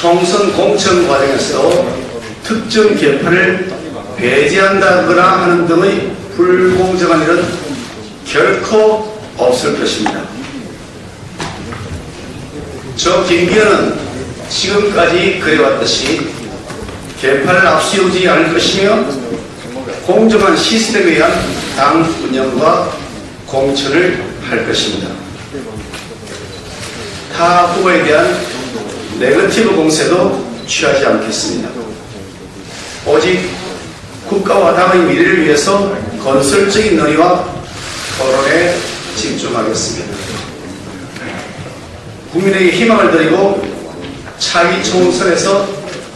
총선 공천 과정에서 특정 개파를 배제한다거나 하는 등의 불공정한 일은 결코 없을 것입니다. 저 김기현은 지금까지 그래왔듯이 개파를 앞세우지 않을 것이며 공정한 시스템에 의한 당 운영과 공천을 할 것입니다. 타 후보에 대한 네거티브 공세도 취하지 않겠습니다. 오직 국가와 당의 미래를 위해서 건설적인 논의와 토론에 집중하겠습니다. 국민에게 희망을 드리고 차기 총선에서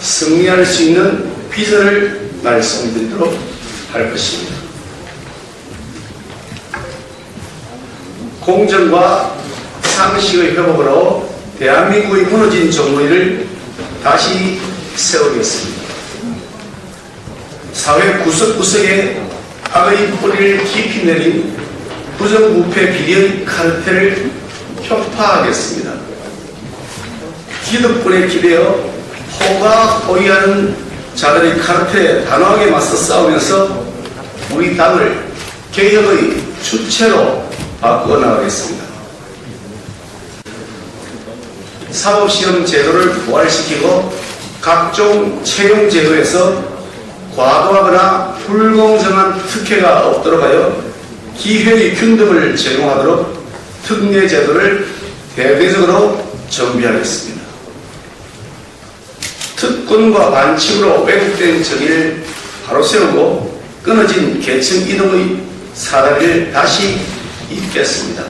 승리할 수 있는 비전을 말씀드리도록 할 것입니다. 공정과 상식의 회복으로 대한민국의 무너진 정부를 다시 세우겠습니다. 사회 구석구석에 악의 뿌리를 깊이 내린 부정부패 비리의 카르텔을 혁파하겠습니다. 기득권에 기대어 호가 호위하는 자들의 카르텔에 단호하게 맞서 싸우면서 우리 당을 개혁의 주체로 바꾸어 나가겠습니다. 사법시험 제도를 부활시키고 각종 채용 제도에서 과도하거나 불공정한 특혜가 없도록 하여 기회의 균등을 제공하도록 특례 제도를 대대적으로 정비하겠습니다. 특권과 반칙으로 왜곡된 정의를 바로 세우고 끊어진 계층 이동의 사다리를 다시 잇겠습니다.